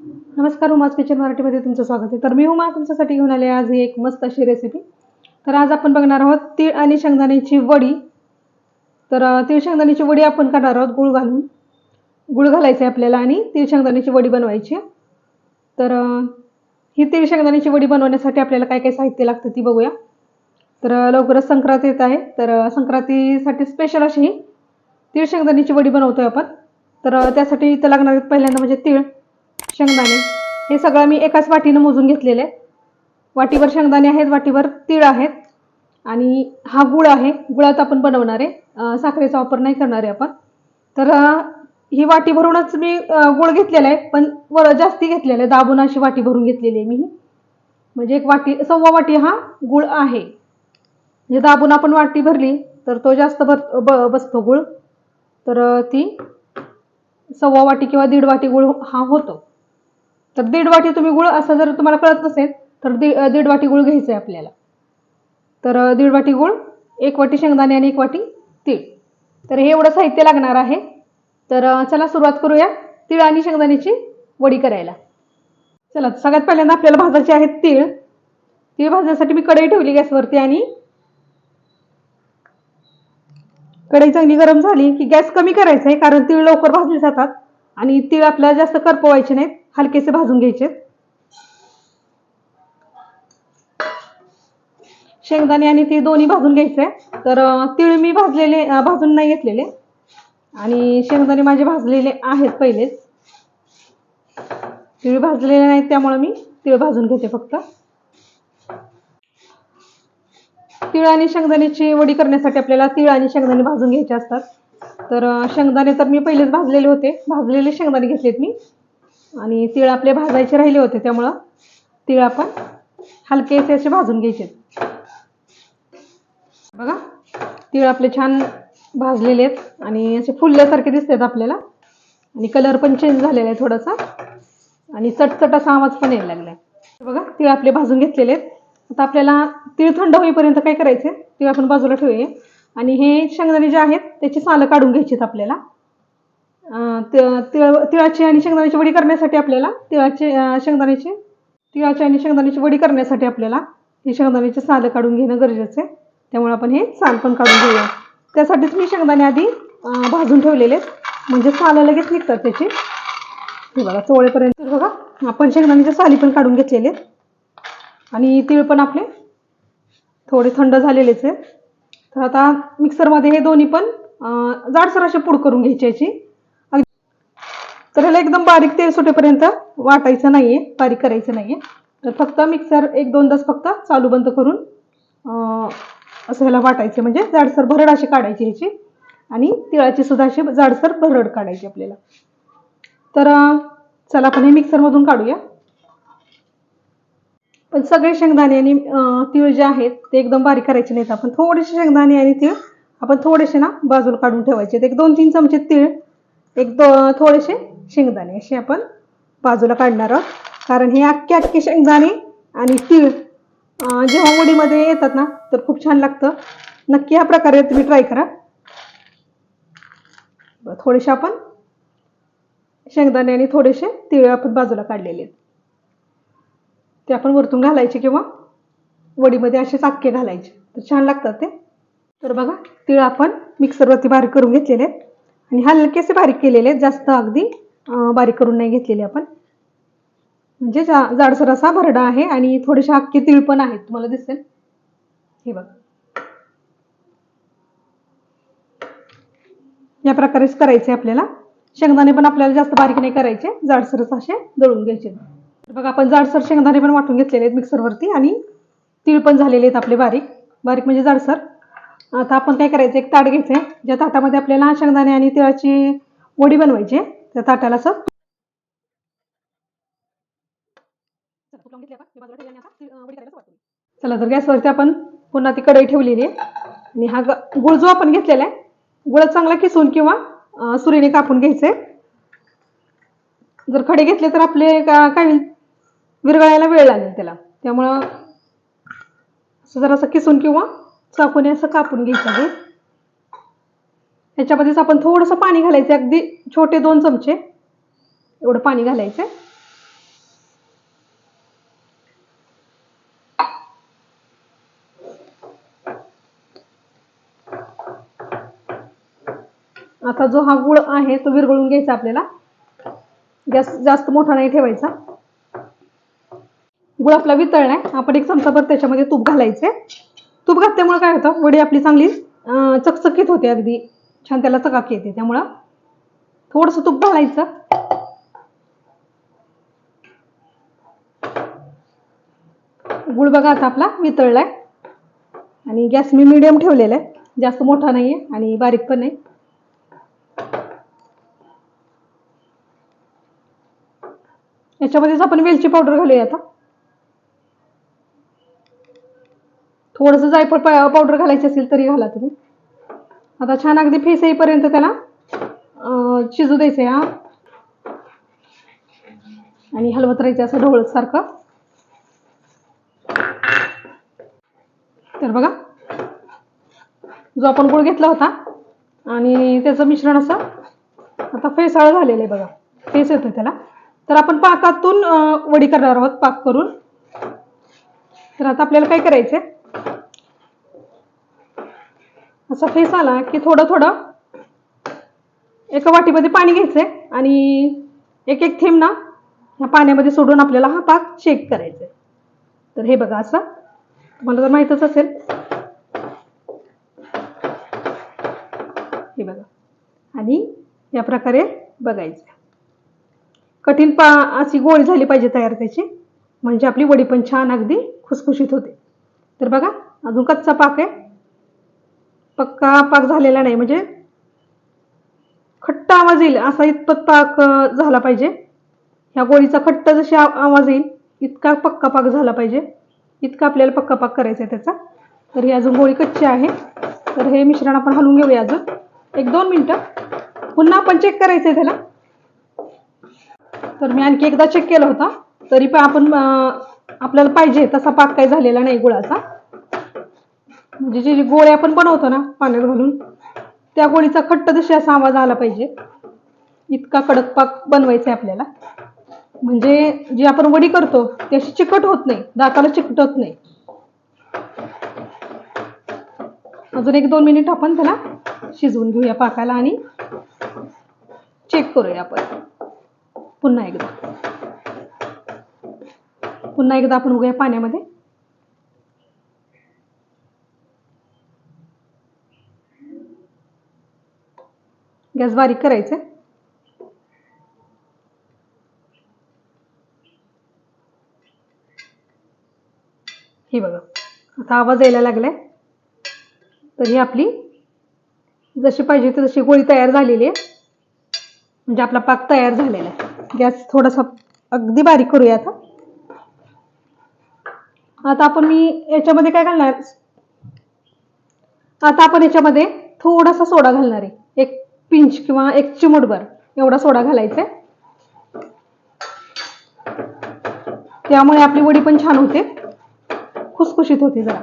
नमस्कार उमाज किचन मराठीमध्ये तुमचं स्वागत आहे. तर मी उमा तुमच्यासाठी घेऊन आले आज ही एक मस्त अशी रेसिपी तर आज आपण बघणार आहोत तीळ आणि शेंगदाण्याची वडी. तर तीळ शेंगदाण्याची वडी आपण करणार आहोत गुळ घालून. गुळ घालायचं आहे आपल्याला आणि तीळ शेंगदाण्याची वडी बनवायची तर ही तीळ शेंगदाण्याची वडी बनवण्यासाठी आपल्याला काय काय साहित्य लागतं ती बघूया. तर लवकरच संक्रांत येत आहे. तर संक्रांतीसाठी स्पेशल अशी ही तीळ शेंगदाण्याची वडी बनवतोय आपण. तर त्यासाठी इथं लागणार आहेत पहिल्यांदा म्हणजे तीळ. शेंगदाणे. हे सगळं मी एकाच वाटीनं मोजून घेतलेलं. आहे वाटीवर शेंगदाणे आहेत वाटीवर तीळ आहेत. आणि हा गुळ आहे. गुळात आपण बनवणार आहे. साखरेचा वापर नाही करणार आहे आपण. तर ही वाटी भरूनच मी गुळ घेतलेला आहे. पण वर जास्ती घेतलेला आहे. दाबून अशी वाटी भरून घेतलेली आहे मी ही. म्हणजे एक वाटी सव्वा वाटी हा गुळ आहे. म्हणजे दाबून आपण वाटी भरली तर तो जास्त भर ब बसतो गुळ. तर ती सव्वा वाटी किंवा दीड वाटी गुळ हा होतो. तर दीड वाटी तुम्ही गुळ असं जर तुम्हाला कळत नसेल तर दी दीड वाटी गुळ घ्यायचं आहे आपल्याला. तर दीड वाटी गुळ एक वाटी शेंगदाणे आणि एक वाटी तीळ. तर हे एवढं साहित्य लागणार आहे. तर चला सुरुवात करूया तीळ आणि शेंगदाण्याची वडी करायला. चला सगळ्यात पहिल्यांदा आपल्याला भाजायचे आहेत तीळ. तीळ भाजण्यासाठी मी कढई ठेवली गॅसवरती आणि कढई चांगली गरम झाली की गॅस कमी करायचा आहे कारण तीळ लवकर भाजले जातात आणि तीळ आपल्याला जास्त करपवायचे नाहीत. हलकेसे भाजून घ्यायचे. शेंगदाणे आणि ते दोन्ही भाजून घ्यायचे. तर तीळ मी भाजलेले भाजून नाही घेतलेले. आणि शेंगदाणे माझे भाजलेले आहेत पहिलेच. तीळ भाजलेले नाहीत त्यामुळे मी तीळ भाजून घेते फक्त. तीळ आणि शेंगदाण्याची वडी करण्यासाठी आपल्याला तीळ आणि शेंगदाणे भाजून घ्यायचे असतात. तर शेंगदाणे तर मी पहिलेच भाजलेले होते. भाजलेले शेंगदाणे घेतलेत मी. आणि तीळ आपले भाजायचे राहिले होते त्यामुळं तीळ आपण हलकेसे असे भाजून घ्यायचे. बघा तीळ आपले छान भाजलेले आहेत आणि असे फुलल्यासारखे दिसतात आपल्याला. आणि कलर पण चेंज झालेला आहे थोडासा. आणि चटचट असा आवाज पण यायला लागलाय. बघा तीळ आपले भाजून घेतलेले आहेत. आता आपल्याला तीळ थंड होईपर्यंत काय करायचे? तीळ आपण बाजूला ठेवूया. आणि हे शेंगदाणे जे आहेत त्याची सालं काढून घ्यायची आहेत आपल्याला. अं, तिळ तिळाची आणि शेंगदाण्याची वडी करण्यासाठी आपल्याला तिळाचे शेंगदाण्याची तिळाची आणि शेंगदाण्याची वडी करण्यासाठी आपल्याला हे शेंगदाण्याचे सालं काढून घेणं गरजेचं आहे. त्यामुळे आपण हे साल पण काढून घेऊया. त्यासाठीच मी शेंगदाणे आधी भाजून ठेवलेले आहेत. म्हणजे सालं लगेच निघतात त्याची. हे बघा चोळेपर्यंत बघा आपण शेंगदाण्याच्या साली पण काढून घेतलेले आणि तीळ पण आपले थोडे थंड झालेलेच आहे तर आता मिक्सरमध्ये हे दोन्ही पण जाडसर असे पूड करून घ्यायची याची. तर ह्याला एकदम बारीक तेल सुटेपर्यंत वाटायचं नाहीये बारीक करायचं नाहीये. तर फक्त मिक्सर एक दोन तास फक्त चालू बंद करून असं ह्याला वाटायचे म्हणजे जाडसर भरड अशी काढायची ह्याची आणि तिळाची सुद्धा अशी जाडसर भरड काढायची आपल्याला. तर चला आपण हे मिक्सरमधून काढूया. पण सगळे शेंगदाणे आणि तीळ जे आहेत ते एकदम बारीक करायचे नाहीत. आपण थोडेसे शेंगदाणे आणि तीळ आपण थोडेसे ना बाजूला काढून ठेवायचे. एक दोन तीन चमचे तीळ एक दो थोडेसे शेंगदाणे असे आपण बाजूला काढणार आहोत. कारण हे अख्खे अख्खे शेंगदाणे आणि तीळ जेव्हा वडीमध्ये येतात ना तर खूप छान लागतं. नक्की ह्या प्रकारे तुम्ही ट्राय करा. थोडेसे आपण शेंगदाणे आणि थोडेसे तीळ आपण बाजूला काढलेले आहेत. ते आपण वरतून घालायचे किंवा वडीमध्ये असे चाक्के घालायचे. तर छान लागतात ते. तर बघा तीळ आपण मिक्सरवरती बारीक करून घेतलेले आहेत. आणि हलकेसे बारीक केलेले आहेत जास्त अगदी बारीक करून नाही घेतलेले आपण. म्हणजे जा जाडसर असा भरडा आहे आणि थोडेसे हक्के तीळ पण आहेत तुम्हाला दिसेल. हे बघा. या प्रकारेच करायचे आपल्याला. शेंगदाणे पण आपल्याला जास्त बारीक नाही करायचे जाडसरच असे दळून घ्यायचे. तर बघा आपण जाडसर शेंगदाणे पण वाटून घेतलेले आहेत मिक्सरवरती आणि तीळ पण झालेले आहेत आपले बारीक. बारीक म्हणजे जाडसर. आता आपण काय करायचं? एक ताट घ्यायचं आहे ज्या ताटामध्ये आपल्याला शेंगदाणे आणि तिळाची वडी बनवायची आहे त्या ताटाला असं चला तर गॅसवरती आपण पुन्हा ती कढई ठेवलेली आहे. आणि हा गुळ जो आपण घेतलेला आहे गुळ चांगला किसून किंवा सुरीने कापून घ्यायचे. जर खडे घेतले तर आपले का होईल? विरघळायला वेळ लागेल त्याला. त्यामुळं असं जरासं किसून किंवा चाकूने असं कापून घ्यायचं आहे याच्यामध्येच आपण थोडंसं पाणी घालायचं अगदी छोटे दोन चमचे. एवढं पाणी घालायचं आता जो हा गुळ आहे तो विरघळून घ्यायचा आपल्याला. गॅस जास्त मोठा नाही ठेवायचा. गुळ आपला वितळलाय. आपण एक चमचाभर त्याच्यामध्ये तूप घालायचे तूप घातल्यामुळे काय होतं? वडी आपली चांगली चकचकीत होते अगदी. छान त्याला चकाकी येते. त्यामुळं थोडंसं तूप घालायचं. गुळ बघा आता आपला वितळलाय. आणि गॅस मी मिडियम ठेवलेला आहे. जास्त मोठा नाही आहे आणि बारीक पण नाही याच्यामध्येच आपण वेलची पावडर घालूया आता. थोडंसं जायफळ पावडर घालायची असेल तरी घाला तुम्ही. आता छान अगदी फेस येईपर्यंत त्याला शिजू द्यायचं हा. आणि हलवत राहायचं असं ढवळत सारखं. तर बघा जो आपण गुळ घेतला होता आणि त्याचं मिश्रण असं आता फेसाळ झालेलं आहे बघा. फेस येतो त्याला. तर आपण पाकातून वडी करणार आहोत पाक करून. तर आता आपल्याला काय करायचं आहे असा फेस आला की थोडं थोडं एका वाटीमध्ये पाणी घ्यायचंय आणि एक एक थेंब ना ह्या पाण्यामध्ये सोडून आपल्याला हा पाक चेक करायचा आहे तर हे बघा असं. तुम्हाला तर माहीतच असेल. हे बघा. आणि या प्रकारे बघायचं. कठीण पा अशी गोळी झाली पाहिजे तयार त्याची. म्हणजे आपली वडी पण छान अगदी खुसखुशीत होते. तर बघा अजून कच्चा पाक आहे. पक्का पाक झालेला नाही. म्हणजे खट्ट आवाज येईल असा इतपत पाक झाला पाहिजे. ह्या गोळीचा खट्ट जशी आवाज येईल इतका पक्का पाक झाला पाहिजे. इतका आपल्याला पक्का पाक करायचा आहे त्याचा. तर ही अजून गोळी कच्ची आहे. तर हे मिश्रण आपण हलवून घेऊया अजून. एक दोन मिनटं. पुन्हा आपण चेक करायचं आहे त्याला. तर मी आणखी एकदा चेक केला होता. तरी पण आपण आपल्याला पाहिजे तसा पाक काही झालेला नाही गुळाचा. म्हणजे जे जे आपण बनवतो ना पाण्यात घालून त्या गोळीचा खट्ट जशी असा आवाज आला पाहिजे इतका कडक पाक बनवायचा आहे आपल्याला. म्हणजे जी आपण वडी करतो ती अशी चिकट होत नाही दाताला चिकटत नाही. अजून एक दोन मिनिट आपण त्याला शिजवून घेऊया पाकाला आणि चेक करूया आपण. पुन्हा एकदा. पुन्हा एकदा आपण उघडूया पाण्यामध्ये. गॅस बारीक करायचं. हे बघा आता आवाज यायला लागलाय. तर ही आपली जशी पाहिजे तशी गोळी तयार झालेली आहे. म्हणजे आपला पाक तयार झालेला आहे. गॅस थोडासा अगदी बारीक करूया आता. आता आपण मी याच्यामध्ये काय घालणार? आता आपण याच्यामध्ये थोडासा सोडा घालणार आहे. पिंच किंवा एक चिमूटभर एवढा सोडा घालायचा. त्यामुळे आपली वडी पण छान होते. खुसखुशीत होते जरा.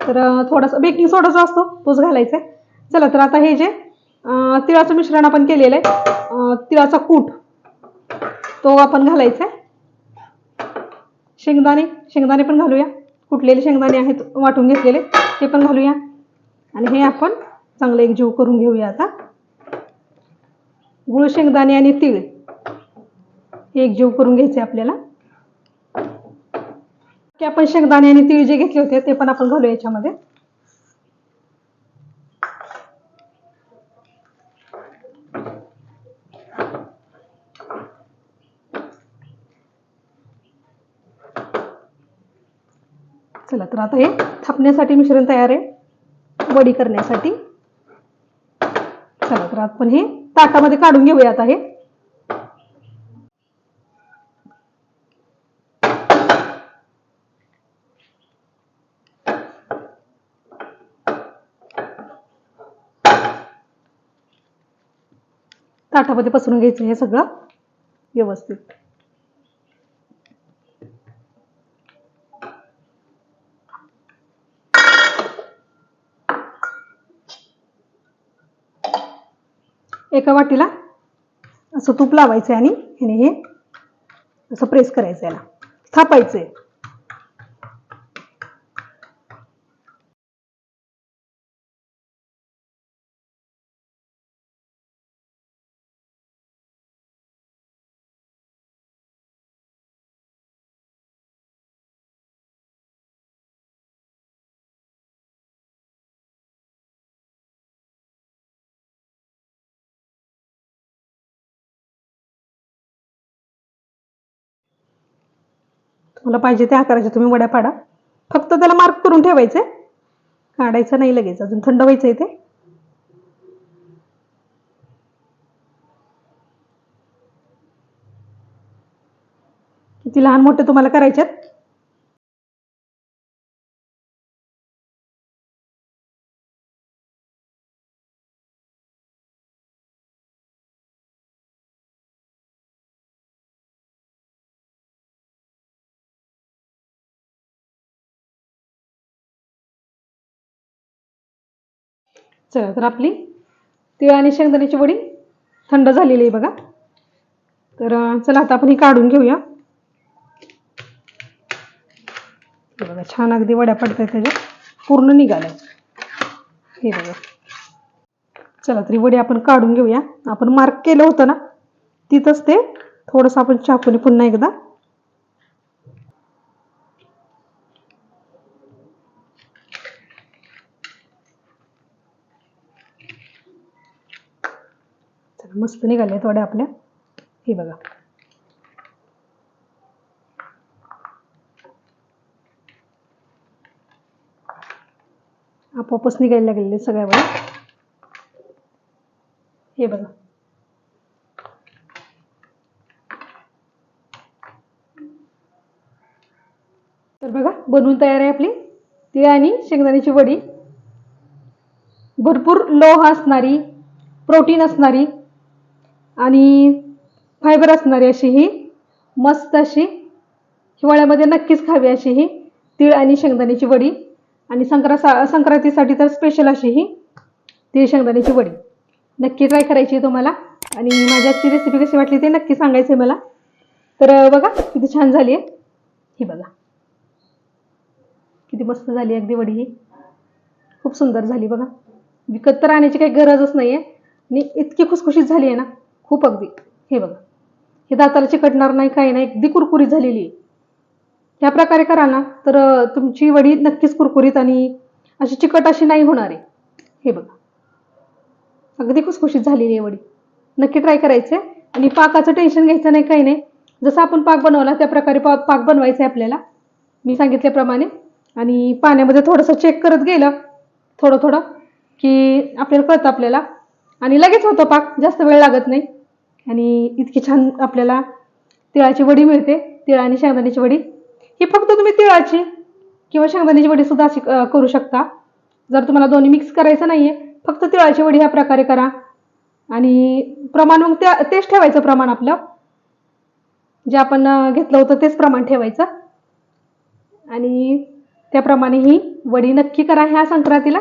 तर थोडासा बेकिंग सोडा जो असतो तोच घालायचा. चला तर आता हे जे तिळाचं मिश्रण आपण केलेलं आहे तिळाचा कूट तो आपण घालायचा शेंगदाणे शेंगदाणे पण घालूया. कुटलेले शेंगदाणे आहेत वाटून घेतलेले ते पण घालूया. आणि हे आपण चांगलं एकजीव करून घेऊया आता. गुळ शेंगदाणे आणि तीळ एक एकजीव करून घ्यायचे आपल्याला. की आपण शेंगदाणे आणि तीळ जे घेतले होते ते पण आपण घालूया याच्यामध्ये. चला तर आता हे थापण्यासाठी मिश्रण तयार आहे. वडी करण्यासाठी. चला आपण हे ताटामध्ये काढून घेऊया आता हे ताटामध्ये पसरून घ्यायचं हे सगळं व्यवस्थित. एका वाटीला असं तूप लावायचं आणि ह्याने हे असं प्रेस करायचं याला. थापायचं आहे मला पाहिजे त्या आकाराच्या तुम्ही वड्या पाडा फक्त त्याला मार्क करून ठेवायचे. काढायचं नाही लगेच अजून थंड व्हायचं आहे ते. किती लहान मोठे तुम्हाला करायच्यात चला तर आपली तिळ आणि शेंगदाण्याची वडी थंड झालेली आहे बघा. तर चला आता आपण ही काढून घेऊया. बघा छान अगदी वड्या पडतात त्याच्या. पूर्ण निघाल्या. हे बघा. चला तरी वडी आपण काढून घेऊया. आपण मार्क केलं होतं ना तिथंच ते थोडंसं आपण चाकूने पुन्हा एकदा चला मस्त निघाल्या थोड्या आपल्या. हे बघा. आपोआपच निघायला लागलेले सगळ्या वेळा. हे बघा. तर बघा बनवून तयार आहे आपली. ती आणि शेंगदाण्याची वडी. भरपूर लोह असणारी प्रोटीन असणारी आणि फायबर असणारी अशी ही मस्त अशी हिवाळ्यामध्ये नक्कीच खावी अशी ही तीळ आणि शेंगदाण्याची वडी. आणि संक्रा संक्रांतीसाठी तर स्पेशल अशी ही तीळ शेंगदाण्याची वडी. नक्की ट्राय करायची आहे तुम्हाला. आणि माझ्याची रेसिपी कशी वाटली ते नक्की सांगायचं आहे मला. तर बघा किती छान झाली आहे. ही बघा. किती मस्त झाली अगदी वडी ही. खूप सुंदर झाली बघा. विकत तर आणायची काही गरजच नाही आहे आणि इतकी खुसखुशीत झाली आहे ना. खूप अगदी. हे बघा. हे दाताला चिकटणार नाही काही नाही अगदी कुरकुरीत झालेली आहे. ह्या प्रकारे करा ना तर तुमची वडी नक्कीच कुरकुरीत आणि अशी चिकट अशी नाही होणार आहे. हे बघा. अगदी खुसखुशीत झालेली आहे वडी. नक्की ट्राय करायचं आहे आणि पाकाचं टेन्शन घ्यायचं नाही काही नाही. जसं आपण पाक बनवला त्या प्रकारे पा पाक बनवायचा आहे आपल्याला. मी सांगितल्याप्रमाणे. आणि पाण्यामध्ये थोडंसं चेक करत गेलं थोडं थोडं की आपल्याला कळतं आपल्याला. आणि लगेच होतो पाक जास्त वेळ लागत नाही. आणि इतकी छान आपल्याला तिळाची वडी मिळते तिळ आणि शेंगदाण्याची वडी. ही फक्त तुम्ही तिळाची किंवा शेंगदाण्याची वडी सुद्धा अशी करू शकता. जर तुम्हाला दोन्ही मिक्स करायचं नाही आहे फक्त तिळाची वडी ह्या प्रकारे करा. आणि प्रमाण मग त्या तेच ठेवायचं प्रमाण आपलं. जे आपण घेतलं होतं तेच प्रमाण ठेवायचं. आणि त्याप्रमाणे ही वडी नक्की करा ह्या संक्रांतीला.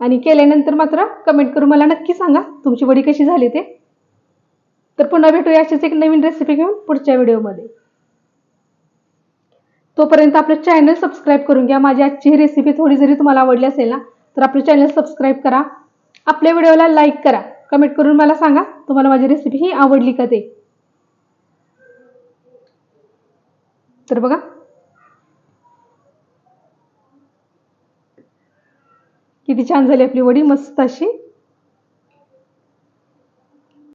आणि केल्यानंतर मात्र कमेंट करून मला नक्की सांगा तुमची वडी कशी झाली ते. तर पुन्हा भेटूया अशीच एक नवीन रेसिपी घेऊन पुढच्या व्हिडिओमध्ये. तोपर्यंत आपलं चॅनल सबस्क्राईब करून घ्या. माझी आजची ही रेसिपी थोडी जरी तुम्हाला आवडली असेल ना तर आपलं चॅनल सबस्क्राईब करा. आपल्या व्हिडिओला लाईक करा. कमेंट करून मला सांगा तुम्हाला माझी रेसिपी ही आवडली का ते? तर बघा. किती छान झाली आपली वडी मस्त अशी.